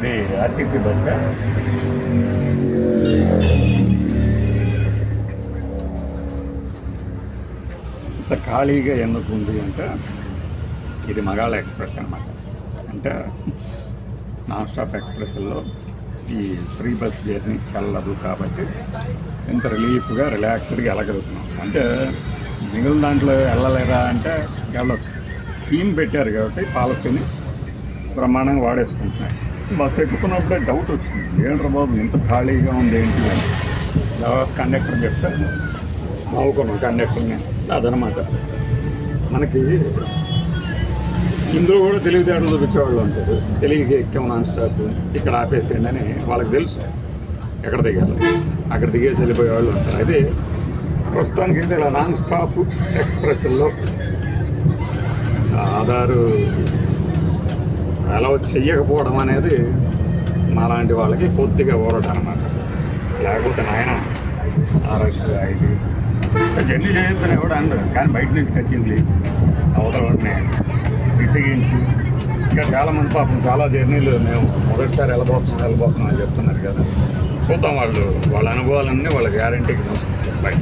ఇది RTC bus ఇంత ఖాళీగా ఎందుకు ఉంది అంటే ఇది మగాళ్ళ ఎక్స్ప్రెస్ అనమాట అంటే నాన్ స్టాప్ ఎక్స్ప్రెస్లో ఈ ఫ్రీ బస్ జర్నీ చల్లదు కాబట్టి ఇంత రిలీఫ్గా రిలాక్స్డ్గా వెళ్ళగలుగుతున్నాం. అంటే మిగిలిన దాంట్లో వెళ్ళలేరా అంటే వెళ్ళొచ్చు. స్కీమ్ పెట్టారు కాబట్టి పాలసీని ప్రమాణంగా వాడేసుకుంటున్నాయి. బస్సు ఎక్కుతున్నప్పుడే డౌట్ వచ్చింది. ఏంట్రా బాబు ఇంత ఖాళీగా ఉంది ఏంటి అని. కండక్టర్ చెప్తే నవ్వుకున్నాం కండక్టర్ని అదనమాట మనకి ఇందులో కూడా తెలివితేటలు చూపించేవాళ్ళు ఉంటారు. తెలివిగా ఎక్కాం నాన్ స్టాప్ ఇక్కడ ఆపేసేయండి అని వాళ్ళకి తెలుసు. ఎక్కడ దిగాలి? అక్కడ దిగేసి వెళ్ళిపోయే వాళ్ళు ఉంటారు. అయితే ప్రస్తుతానికి అయితే ఇలా నాన్ స్టాప్ ఎక్స్ప్రెస్లో ఆధారు అలా చెయ్యకపోవడం అనేది మాలాంటి వాళ్ళకి కొద్దిగా ఊరట అనమాట లేకపోతే నాయన ఆర్ఎస్ ఐదు జర్నీ చేయొద్దని ఎవడు అండరు కానీ బయట నుంచి ఖర్చింది లేచి అవతల వాడిని విసిగించి. ఇంకా చాలామంది పాపం చాలా జర్నీలు మేము మొదటిసారి వెళ్ళబోతున్నాం వెళ్ళబోతున్నాం అని చెప్తున్నారు కదా. చూద్దాం వాళ్ళు వాళ్ళ అనుభవాలన్నీ వాళ్ళ గ్యారంటీకి మోసుకుంటారు బయట